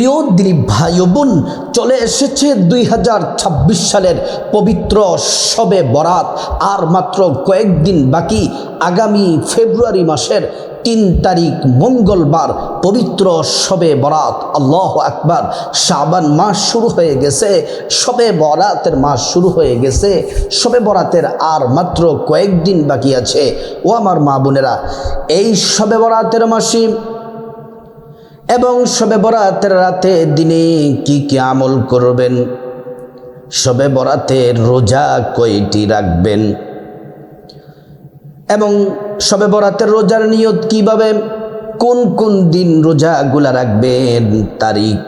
প্রিয় দিলীপ ভাই বোন চলে এসেছে দুই হাজার ছাব্বিশ সালের পবিত্র শবে বরাত। আর মাত্র কয়েকদিন বাকি আগামী ফেব্রুয়ারি মাসের তিন তারিখ মঙ্গলবার পবিত্র শবে বরাত। আল্লাহ আকবার। শাবান মাস শুরু হয়ে গেছে, শবে বরাতের মাস শুরু হয়ে গেছে। শবে বরাতের আর মাত্র কয়েকদিন বাকি আছে। ও আমার মা বোনেরা, এই শবে বরাতের মাসে এবং শবে বরাতের রাতে দিনে কি কি আমল করবেন? শবে বরাতের রোজা কয়টি রাখবেন? এবং শবে বরাতের রোজার নিয়ত কীভাবে? কোন কোন দিন রোজাগুলা রাখবেন? তারিখ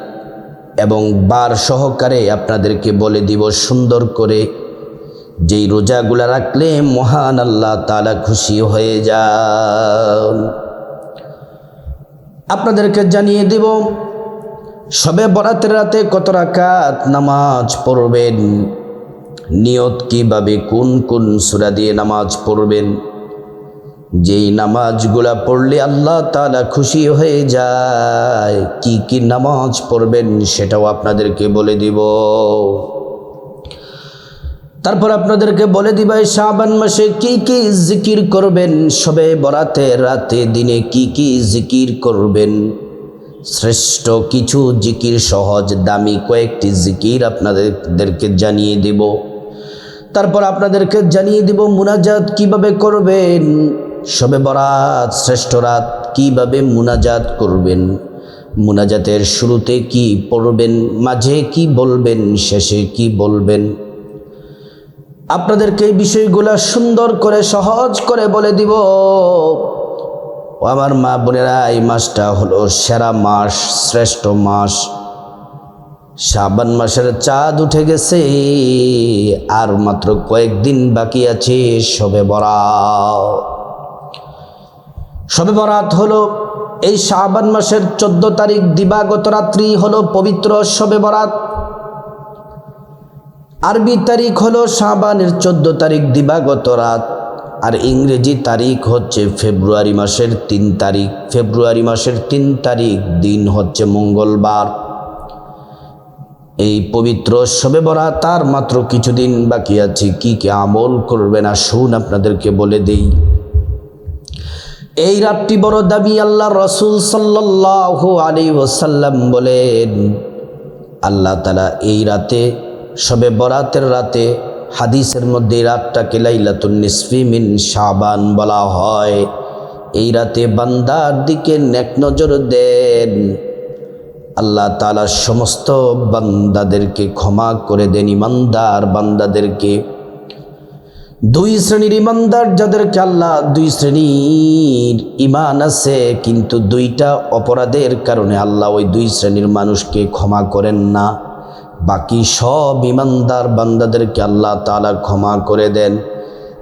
এবং বার সহকারে আপনাদেরকে বলে দিব সুন্দর করে। যেই রোজাগুলা রাখলে মহান আল্লাহ তালা খুশি হয়ে যান। আপনাদেরকে জানিয়ে দেব, সবে বরাতের রাতে কত রাকাত নামাজ পড়বেন? নিয়ত কীভাবে কোন কোন সুরা দিয়ে নামাজ পড়বেন? যেই নামাজগুলা পড়লে আল্লাহ তালা খুশি হয়ে যায়, কি কি নামাজ পড়বেন সেটাও আপনাদেরকে বলে দিব। তারপর আপনাদেরকে বলে দিবাই শাবান মাসে কি কি জিকির করবেন? সবে বরাতে, রাতে, দিনে কি কি জিকির করবেন? শ্রেষ্ঠ কিছু জিকির, সহজ, দামি কয়েকটি জিকির আপনাদেরকে জানিয়ে দেব। তারপর আপনাদেরকে জানিয়ে দিব মুনাজাত কীভাবে করবেন? সবে বরাত, শ্রেষ্ঠ রাত কীভাবে মুনাজাত করবেন? মুনাজাতের শুরুতে কি পড়বেন? মাঝে কি বলবেন? শেষে কি বলবেন? আপনাদেরকে এই বিষয়গুলো সুন্দর করে, সহজ করে বলে দিব। ও আমার মা বোনেরা, এই মাসটা হলো সেরা মাস, শ্রেষ্ঠ মাস। শ্রাবণ মাসের চাঁদ উঠে গেছে, আর মাত্র কয়েকদিন বাকি আছে সবে বরাত। সবে বরাত হলো এই শ্রাবণ মাসের চোদ্দ তারিখ দিবাগত রাত্রি হলো পবিত্র সবে বরাত। আরবি তারিখ হলো শাবানের চোদ্দ তারিখ দিবাগত রাত। আর ইংরেজি তারিখ হচ্ছে ফেব্রুয়ারি মাসের তিন তারিখ। ফেব্রুয়ারি মাসের তিন তারিখ দিন হচ্ছে মঙ্গলবার। এই পবিত্র সবে বরা তার মাত্র কিছুদিন বাকি আছে। কি কি আমল করবেন আসুন আপনাদেরকে বলে দেই। এই রাতটি বড় দাবি আল্লাহ রসুল সাল্লাহ আলী ওসাল্লাম বলেন, আল্লাহ তালা এই রাতে সবে বরাতের রাতে হাদিসের মধ্যে রাতটাকে লাইলাতুন নিসফি মিন শাবান বলা হয়। এই রাতে বান্দার দিকে নেক নজর দেন। আল্লাহ তালা সমস্ত বান্দাদেরকে ক্ষমা করে দেন, ইমানদার বান্দাদেরকে। দুই শ্রেণির ইমানদার যাদেরকে আল্লাহ দুই শ্রেণির ইমান আছে, কিন্তু দুইটা অপরাধের কারণে আল্লাহ ওই দুই শ্রেণির মানুষকে ক্ষমা করেন না। বাকি সব ইমানদার বান্দাদেরকে আল্লাহ তালা ক্ষমা করে দেন।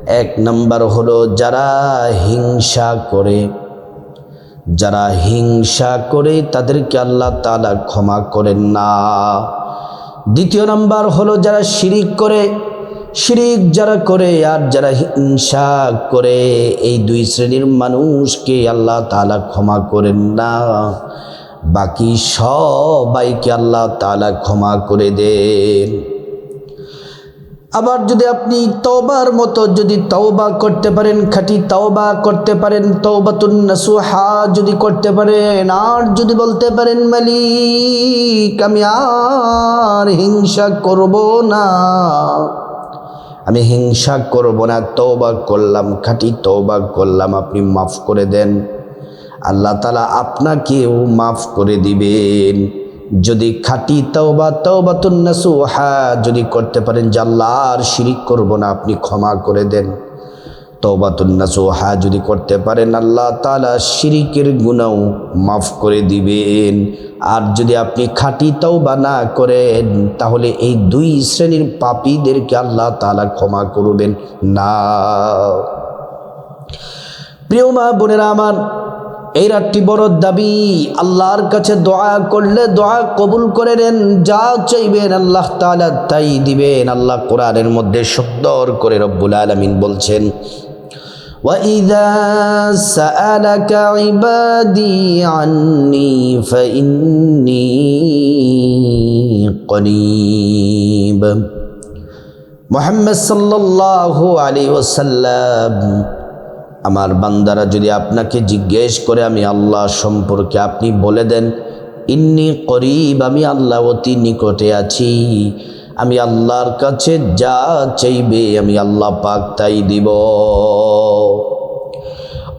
এক নম্বর হলো যারা হিংসা করে। যারা হিংসা করে তাদেরকে আল্লাহ তালা ক্ষমা করেন না। দ্বিতীয় নাম্বার হলো যারা শিরিক করে। শিরিক যারা করে আর যারা হিংসা করে, এই দুই শ্রেণির মানুষকে আল্লাহ তালা ক্ষমা করেন না। বাকি সবাইকে আল্লাহ তালা ক্ষমা করে দেন। আবার যদি আপনি তওবার মতো যদি তওবা করতে পারেন, খাঁটি তওবা করতে পারেন, তওবাতুন নাসুহা যদি করতে পারেন, আর যদি বলতে পারেন, মালিক, আমি আর হিংসা করব না। আমি হিংসা করব না, তওবা করলাম, খাঁটি তওবা করলাম, আপনি মাফ করে দেন। আল্লাহ তালা আপনাকেও মাফ করে দিবেন। যদি খাটি তওবা নাসুহা যদি করতে পারেন, যে আল্লাহ আর শিরিক করব না, আপনি ক্ষমা করে দেন। তওবাতুন নাসুহা যদি করতে পারেন, আল্লাহ তালা শিরিকের গুণাও মাফ করে দিবেন। আর যদি আপনি খাঁটি তওবা না করেন, তাহলে এই দুই শ্রেণির পাপীদেরকে আল্লাহ তালা ক্ষমা করবেন। না। প্রিয় মা, বোনেরা আমার এই রাতটি বড় দাবি আল্লাহর কাছে দোয়া করলে দোয়া কবুল করে নেন যা চাইবেন আল্লাহ তালা তাই দিবেন আল্লাহ কোরআনের মধ্যে সুন্দর করে রব্বুল আলমিন বলছেন وإذا سألك عبادي عني فإني قريب মোহাম্মদ সাল্লাল্লাহু আলাইহি ওয়াসাল্লাম আমার বান্দারা যদি আপনাকে জিজ্ঞেস করে আমি আল্লাহ সম্পর্কে আপনি বলে দেন, ইন্নি করিব, আমি আল্লাহ অতি নিকটে আছি। আমি আল্লাহর কাছে যা চাইবে আমি আল্লাহ পাক তাই দিব।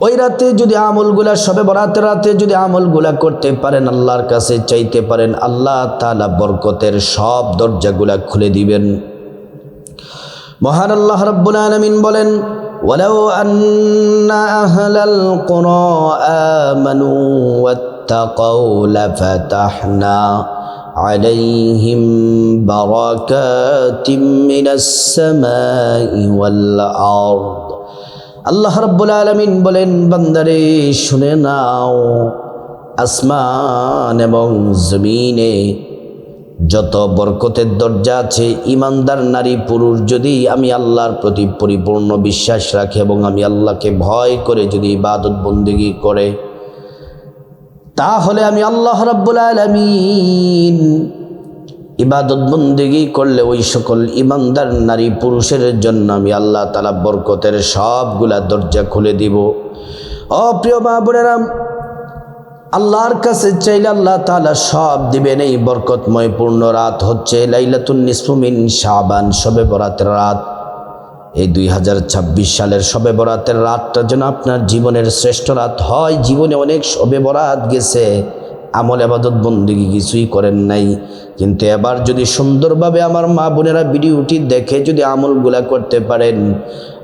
ওই রাতে যদি আমলগুলা সবে বরাতের রাতে যদি আমলগুলা করতে পারেন, আল্লাহর কাছে চাইতে পারেন, আল্লাহ তাআলা বরকতের সব দরজাগুলা খুলে দিবেন। মহান আল্লাহ রব্বুল আলমিন বলেন ولو أن أهل القرى آمنوا واتقوا لفتحنا عليهم بركات من السماء والأرض আল্লাহ রব্বুল আলমিন বলেন বান্দারে শুনে নাও আসমান এবং জমিনে যত বরকতের দরজা আছে, ইমানদার নারী পুরুষ, যদি আমি আল্লাহর প্রতি পরিপূর্ণ বিশ্বাস রাখে এবং আমি আল্লাহকে ভয় করে যদি ইবাদত বন্দিগি করে, তাহলে আমি আল্লাহ রাব্বুল আলামিন ইবাদত বন্দিগি করলে ওই সকল ইমানদার নারী পুরুষের জন্য আমি আল্লাহ তালা বরকতের সবগুলা দরজা খুলে দিব। অপ্রিয় মা বোনেরাম আল্লাহর কাছে চাইলে আল্লাহ তালা সব দিবেন। এই বরকতময় পূর্ণ রাত হচ্ছে লাইলাতুন নিসফুমিন শাবান সবে বরাতের রাত। এই দুই হাজার ছাব্বিশ সালের সবে বরাতের রাতটা যেন আপনার জীবনের শ্রেষ্ঠ রাত হয়। জীবনে অনেক সবে বরাত গেছে। আমল আবাদত বন্দিগি কিছুই করেন নাই। কিন্তু এবার যদি সুন্দরভাবে আমার মা বোনেরা ভিডিওটি দেখে যদি আমলগুলা করতে পারেন,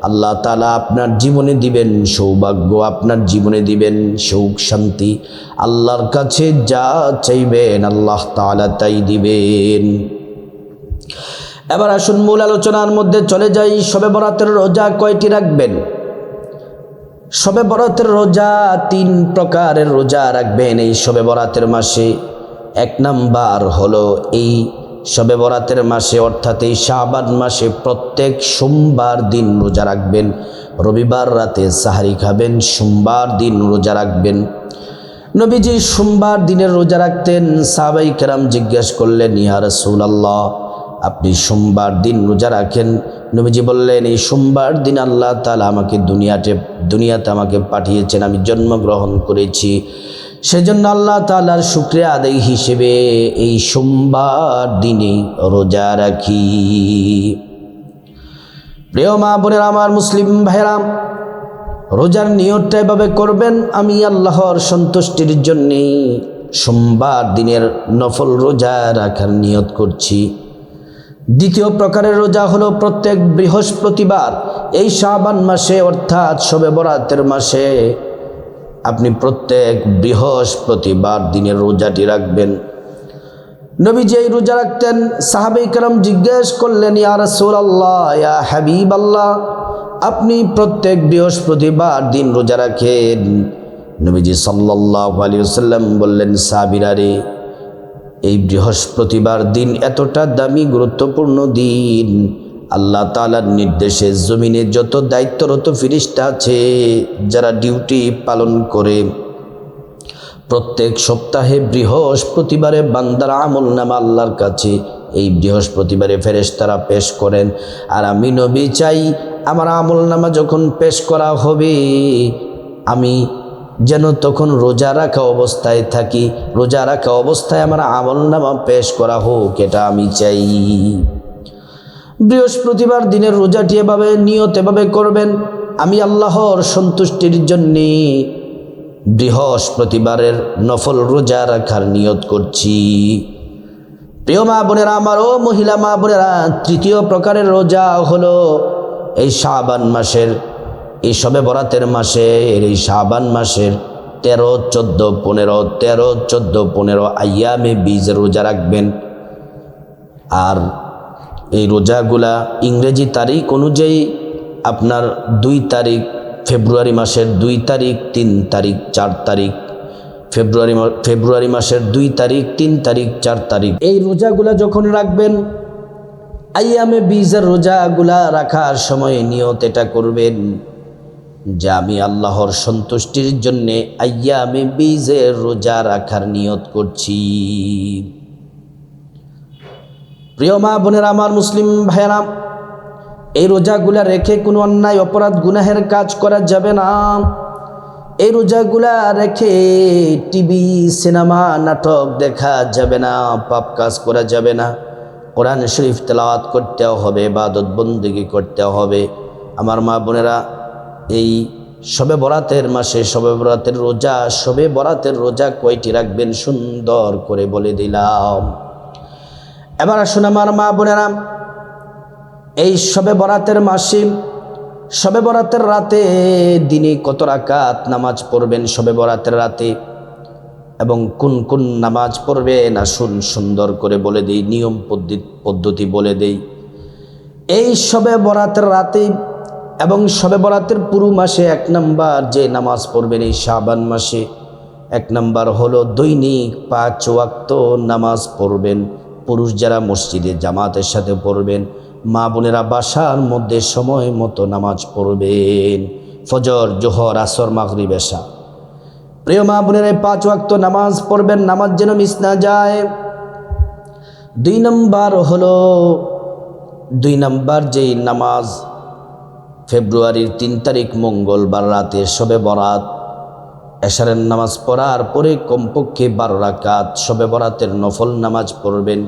আল্লাহ তালা আপনার জীবনে দিবেন সৌভাগ্য, আপনার জীবনে দিবেন সুখ, শান্তি। আল্লাহর কাছে যা চাইবেন আল্লাহ তালা তাই দিবেন। এবার আসুন মূল আলোচনার মধ্যে চলে যাই। সবে বরাতের রোজা কয়টি রাখবেন? সবে বরাতের রোজা, তিন প্রকারের রোজা রাখবেন এই সবে বরাতের মাসে। এক নাম্বার হলো এই সবে বরাতের মাসে, অর্থাৎ এই শাহবান মাসে প্রত্যেক সোমবার দিন রোজা রাখবেন। রবিবার রাতে সাহারি খাবেন, সোমবার দিন রোজা রাখবেন। নবীজি সোমবার দিনের রোজা রাখতেন, সাহাবাই কেরাম জিজ্ঞেস করলেন, ইয়া রাসূলুল্লাহ আপনি সোমবার দিন রোজা রাখেন। নবীজি বললেন, এই সোমবার দিন আল্লাহ তালা আমাকে দুনিয়াতে দুনিয়াতে আমাকে পাঠিয়েছেন, আমি জন্মগ্রহণ করেছি। সেজন্য আল্লাহ তালার শুক্রিয়া আদায় হিসেবে এই সোমবার দিনে রোজা রাখি। প্রিয় মা বোনের, আমার মুসলিম ভাইরাম রোজার নিয়তটা এভাবে করবেন, আমি আল্লাহর সন্তুষ্টির জন্যে সোমবার দিনের নফল রোজা রাখার নিয়ত করছি। দ্বিতীয় প্রকারের রোজা হলো প্রত্যেক বৃহস্পতিবার। এই শাবান মাসে, অর্থাৎ শবে বরাতের মাসে আপনি প্রত্যেক বৃহস্পতিবার দিনের রোজাটি রাখবেন। নবী যেই রোজা রাখতেন, সাহাবে কালাম জিজ্ঞেস করলেন, ইয়া রাসূলুল্লাহ, ইয়া হাবিব আল্লাহ আপনি প্রত্যেক বৃহস্পতিবার দিন রোজা রাখেন? নবীজি সাল্লাল্লাহু আলাইহি ওয়াসাল্লাম বললেন সাবিরা রে এই বৃহস্পতিবার দিন এতটা দামি, গুরুত্বপূর্ণ দিন। আল্লাহ তালার নির্দেশে জমিনে যত দায়িত্বরত ফিরিস্তা আছে, যারা ডিউটি পালন করে, প্রত্যেক সপ্তাহে বৃহস্পতিবারে বান্দার আমল নামা আল্লাহর কাছে এই বৃহস্পতিবারে ফেরেশতারা পেশ করেন। আর আমি নবী চাই, আমার আমল নামা যখন পেশ করা হবে, আমি যেন তখন রোজা রাখা অবস্থায় থাকি। রোজা রাখা অবস্থায় আমার আমল নামা পেশ করা হোক, এটা আমি চাই। বৃহস্পতিবার দিনের রোজাটি এভাবে নিয়ত এভাবে করবেন, আমি আল্লাহর সন্তুষ্টির জন্যে বৃহস্পতিবারের নফল রোজা রাখার নিয়ত করছি। প্রিয় মা বোনেরা আমার, ও মহিলা মা বোনেরা, তৃতীয় প্রকারের রোজা হলো এই শাবান মাসের এই সবে বরাতের মাসের এই শাবান মাসের তেরো, চোদ্দ, পনেরো, তেরো, চোদ্দ, পনেরো আয়ামে বীজ রোজা রাখবেন। আর এই রোজাগুলা ইংরেজি তারিখ অনুযায়ী আপনার দুই তারিখ ফেব্রুয়ারি মাসের দুই তারিখ, তিন তারিখ, চার তারিখ। ফেব্রুয়ারি ফেব্রুয়ারি মাসের দুই তারিখ, তিন তারিখ, চার তারিখ। এই রোজাগুলা যখন রাখবেন আইয়ামে বীজের রোজাগুলা রাখার সময় নিয়ত এটা করবেন। যে আমি আল্লাহর সন্তুষ্টির জন্যে আইয়া আমি বীজের রোজা রাখার নিয়ত করছি। প্রিয় মা বোনের, আমার মুসলিম ভাইয়েরা, এই রোজাগুলা রেখে কোনো অন্যায়, অপরাধ, গুনাহের কাজ করা যাবে না। এই রোজাগুলা রেখে টিভি, সিনেমা, নাটক দেখা যাবে না, পাপ কাজ করা যাবে না। কোরআন শরীফ তেলাওয়াত করতেও হবে বাদত বন্দিগি করতে হবে। আমার মা বোনেরা এই সবে বরাতের মাসে সবে বরাতের রোজা সবে বরাতের রোজা কয়টি রাখবেন? সুন্দর করে বলে দিলাম। এবার আসুন আমার মা বোনেরা, এই সবে বরাতের মাসে সবে বরাতের রাতে দিনে কত রাকাত নামাজ পড়বেন সবে বরাতের রাতে? এবং কোন কোন নামাজ পড়বেন? আসুন সুন্দর করে বলে দিই, নিয়ম পদ্ধতি বলে দেই। এই সবে বরাতের রাতে এবং সবে বরাতের পুরো মাসে এক নাম্বার যে নামাজ পড়বেন এই শাবান মাসে, এক নাম্বার হলো দৈনিক পাঁচ ওয়াক্ত নামাজ পড়বেন। পুরুষ যারা মসজিদে জামাতের সাথে পড়বেন, মা বোনেরা বাসার মধ্যে সময় মতো নামাজ পড়বেন। ফজর, জোহর, আসর মাগরি বেশা প্রিয় মা বোনেরা পাঁচ ওয়াক্ত নামাজ পড়বেন, নামাজ যেন মিস না যায়। দুই নম্বর হলো, দুই নম্বর যেই নামাজ ফেব্রুয়ারির তিন তারিখ মঙ্গলবার রাতে সবে বরাত। এশারের নামাজ পড়ার পরে কমপক্ষে বারো রাকাত সবে বরাতের নফল নামাজ পড়বেন।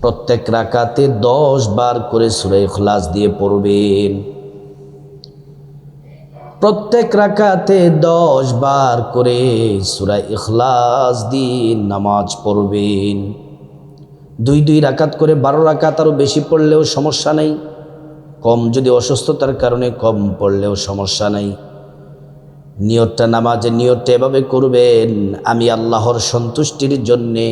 প্রত্যেক রাকাতে দশ বার করে সুরাই খলাস দিয়ে পড়বেন। প্রত্যেক রাকাতে দশ বার করে সুরাই ইখলাস দিয়ে নামাজ পড়বেন। দুই দুই রাকাত করে বারো রাকাত আরও বেশি পড়লেও সমস্যা নেই। কম, যদি অসুস্থতার কারণে কম পড়লেও সমস্যা নাই। নিয়তটা নামাজের নিয়তটা এভাবে করবেন, আমি আল্লাহর সন্তুষ্টির জন্যে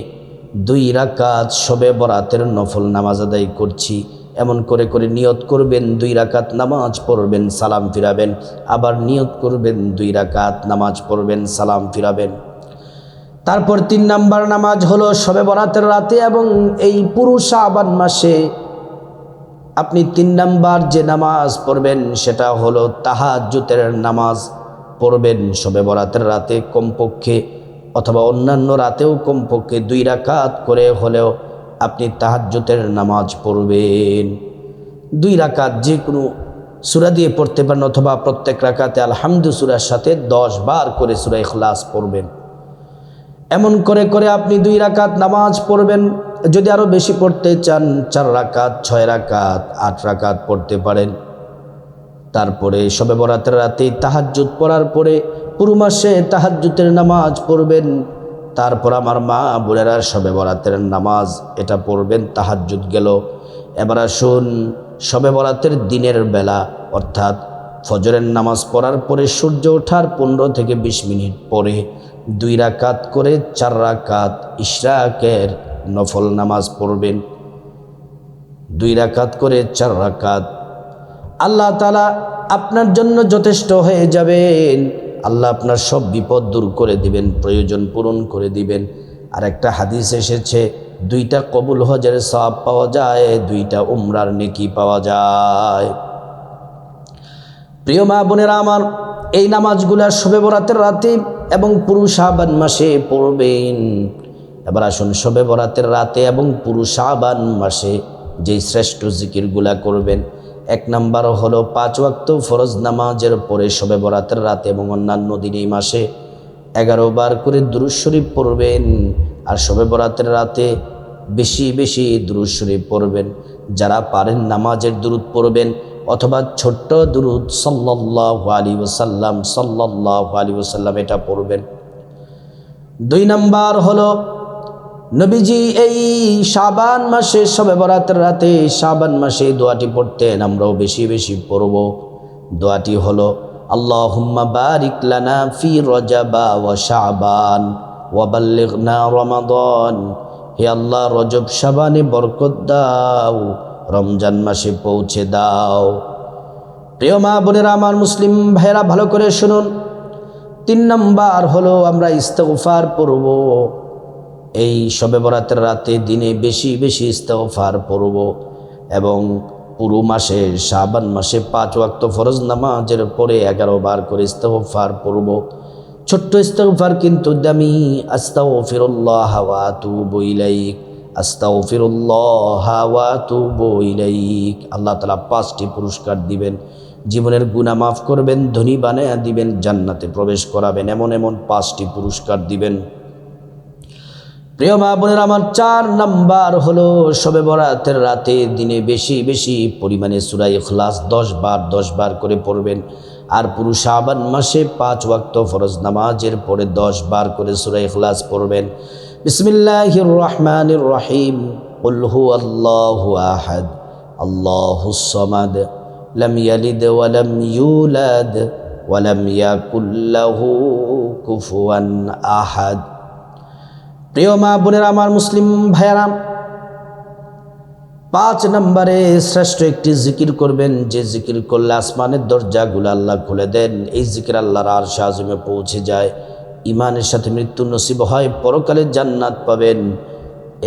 দুই রাকাত সবে বরাতের নফল নামাজ আদায় করছি। এমন করে করে নিয়ত করবেন, দুই রাকাত নামাজ পড়বেন, সালাম ফিরাবেন। আবার নিয়ত করবেন, দুই রাকাত নামাজ পড়বেন, সালাম ফিরাবেন। তারপর তিন নাম্বার নামাজ হলো সবে বরাতের রাতে এবং এই পুরুষ আবান মাসে আপনি তিন নাম্বার যে নামাজ পড়বেন, সেটা হলো তাহাজুতের নামাজ পড়বেন সবে বরাতের রাতে কমপক্ষে অথবা অন্যান্য রাতেও কমপক্ষে দুই রাকাত করে হলেও আপনি তাহাজ্যতের নামাজ পড়বেন। দুই রাকাত যে কোনো সুরা দিয়ে পড়তে পারেন অথবা প্রত্যেক রাকাতে আলহামদু সুরার সাথে দশ বার করে সুরা ইখলাস পড়বেন। এমন করে করে আপনি দুই রাকাত নামাজ পড়বেন যদি আরও বেশি পড়তে চান, চার রাকাত, ছয় রাকাত, আট রাকাত পড়তে পারেন। তারপরে সবে বরাতের রাতে তাহাজ্জুদ পড়ার পরে পুরো মাসে তাহাজ্জুতের নামাজ পড়বেন। তারপর আমার মা বোনেরা সবে বরাতের নামাজ এটা পড়বেন, তাহাজ্জুদ গেল। এবার আসুন সবে বরাতের দিনের বেলা, অর্থাৎ ফজরের নামাজ পড়ার পরে সূর্য ওঠার পনেরো থেকে বিশ মিনিট পরে দুই রাকাত করে চার রাকাত ইশরাকের নফল নামাজ পড়বেন। দুই রাকাত করে চার রাকাত। আল্লাহ তালা আপনার জন্য যথেষ্ট হয়ে যাবেন। আল্লাহ আপনার সব বিপদ দূর করে দিবেন, প্রয়োজন পূরণ করে দিবেন। আর একটা হাদিস এসেছে, দুইটা কবুল হজের সব পাওয়া যায়, দুইটা উমরার নেকি পাওয়া যায়। প্রিয় মা বোনেরা আমার, এই নামাজগুলা শবে বরাতের রাতে এবং পুরুষ আবান মাসে পড়বেন। এবার আসুন শবে বরাতের রাতে এবং পুরুষ আবান মাসে যেই শ্রেষ্ঠ জিকিরগুলা করবেন। এক নাম্বার হলো পাঁচ ওয়াক্ত ফরজ নামাজের পরে শবে বরাতের রাতে এবং অন্যান্য দিন এই মাসে এগারো বার করে দুরুজ শরীফ পড়বেন আর শবে বরাতের রাতে বেশি বেশি দুরুজ শরীফ পড়বেন। যারা পারেন নামাজের দুরুদ পড়বেন অথবা ছোট্ট দুরুদ সাল্লাহ আলী ওসাল্লাম সাল্লাহ আলী ওসাল্লাম এটা পড়বেন। দুই নাম্বার হলো নবীজি এই শাবান মাসে সবে বরাতের রাতে শাবান মাসে দোয়াটি পড়তেন, আমরাও বেশি বেশি পড়ব। দোয়াটি হলো, আল্লাহুম্মা বারিক লানা ফি রজাবা ওয়া শাবান ওয়া বাল্লিগনা রমাদান। হে আল্লাহ, রজব শাবানে বরকত দাও, রমজান মাসে পৌঁছে দাও। প্রিয় মা বোনেরা, আমার মুসলিম ভাইয়েরা, ভালো করে শুনুন। তিন নম্বর হলো, আমরা ইস্তফার পড়ব। এই শবে বরাতের রাতে দিনে বেশি বেশি ইস্তফার পড়ব এবং পুরো মাসে শাবান মাসে পাঁচ ওয়াক্ত ফরজ নামাজের পরে এগারো বার করে ইস্তফার পড়ব। ছোট্ট ইস্তফার কিন্তু দামি। আস্তাও ফিরুল্লাহ হাওয়া তু বইলাইক আস্তাও ফিরুল্লাহ হাওয়া তু বইলাইক আল্লাহ তালা পাঁচটি পুরস্কার দিবেন। জীবনের গুণা মাফ করবেন, ধনী বানায়া দিবেন, জান্নাতে প্রবেশ করাবেন। এমন এমন পাঁচটি পুরস্কার দিবেন। প্রিয় মা বোনের, আমার চার নাম্বার হলো সবে বরাতের রাতে দিনে বেশি বেশি পরিমাণে সুরাই খলাস দশ বার দশ বার করে পড়বেন। আর পুরুষ আবান মাসে পাঁচ ওয়াক্ত ফরজ নামাজের পরে দশ বার করে সুরাই খলাস পড়বেন। বিসমিল্লাহ রহমান রহিম। উল্হু আল্লাহ আহাদ। আল্লাহসমাদ লম ইয়ালিদ ওয়ালাম ইউলাদ। ওয়ালাম ইয়াকুল্লাহু কুফুয়ান আহাদ। প্রিয় মা বোনের, আমার মুসলিম ভাইয়ারাম পাঁচ নম্বরে শ্রেষ্ঠ একটি জিকির করবেন। যে জিকির করলে আসমানের দরজা দরজাগুলো আল্লাহ খুলে দেন। এই জিকির আল্লাহর আর সাজমে পৌঁছে যায়। ইমানের সাথে মৃত্যু নসিব হয়, পরকালে জান্নাত পাবেন।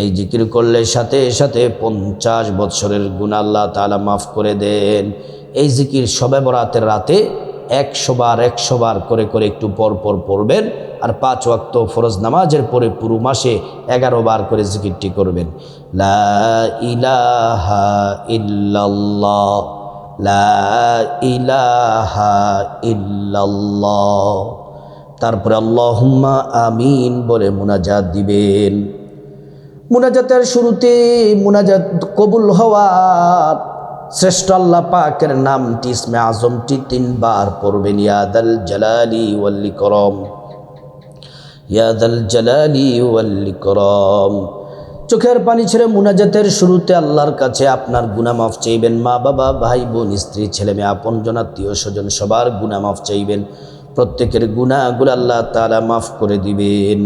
এই জিকির করলে সাথে সাথে পঞ্চাশ বৎসরের গুণ আল্লাহ তালা মাফ করে দেন। এই জিকির সবে বরাতের রাতে একশো বার একশো বার করে করে একটু পর পর পড়বেন আর পাঁচ ওয়াক্ত ফরজ নামাজের পরে পুরো মাসে এগারো বার করে জিকিরটি করবেন। লা ইলাহা লা ইলাহা তারপরে আল্লাহুম্মা আমিন বলে মুনাজাত দিবেন। মুনাজাতের শুরুতে মুনাজাত কবুল হওয়ার শ্রেষ্ঠ আল্লাহ পাকের নামটি ইসমে আজমটি তিনবার পড়বেন ইয়াদাল জালালি ওয়াল্লি করম ইয়াদাল জালালি ওয়াল্লি করম চোখের পানি ছেড়ে মুনাজাতের শুরুতে আল্লাহর কাছে আপনার গুনামাফ চাইবেন। মা, বাবা, ভাই, বোন, স্ত্রী, ছেলে মেয়ে আপনজন আত্মীয় স্বজন, সবার গুনামাফ চাইবেন। প্রত্যেকের গুণাগুলো আল্লাহ তালা মাফ করে দিবেন।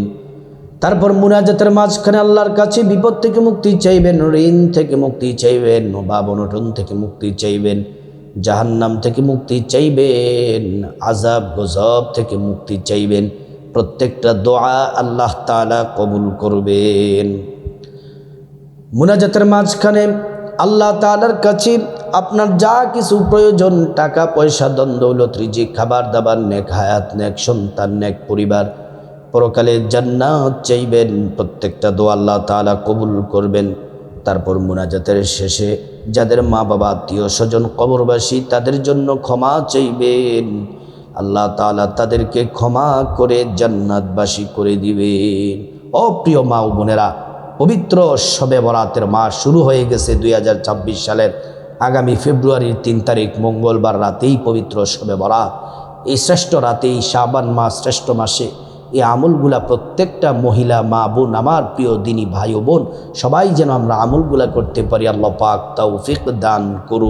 তারপর মুনাজাতের মাঝখানে আল্লাহর কাছে বিপদ থেকে মুক্তি চাইবেন, ঋণ থেকে মুক্তি চাইবেন অনটন থেকে মুক্তি চাইবেন, জাহান্নাম থেকে মুক্তি চাইবেন আজাব গজব থেকে মুক্তি চাইবেন। প্রত্যেকটা দোয়া আল্লাহ তালা কবুল করবেন। মুনাজাতের মাঝখানে আল্লাহ তালার কাছে আপনার যা কিছু প্রয়োজন, টাকা, পয়সা দ্বন্দ্বলত রিজিক খাবার দাবার নেক হায়াত, নেক সন্তান, নেক পরিবার পরকালে জান্নাত চাইবেন, প্রত্যেকটা দোয়া আল্লাহ তালা কবুল করবেন। তারপর মুনাজাতের শেষে যাদের মা বাবা আত্মীয় স্বজন কবরবাসী তাদের জন্য ক্ষমা চাইবেন। আল্লাহ তালা তাদেরকে ক্ষমা করে জান্নাতবাসী করে দিবেন। অপ্রিয় মা ও বোনেরা, পবিত্র শবে বরাতের মাস শুরু হয়ে গেছে দুই সালের আগামী ফেব্রুয়ারির তিন তারিখ, মঙ্গলবার রাতেই পবিত্র শবে বরাত। এই শ্রেষ্ঠ রাতেই শাবান মাস, শ্রেষ্ঠ মাসে এই আমলগুলা প্রত্যেকটা মহিলা মা বোন আমার প্রিয় দিনী ভাই বোন, সবাই যেন আমরা আমলগুলা করতে পারি। আল্লাহ পাক তৌফিক দান করুন।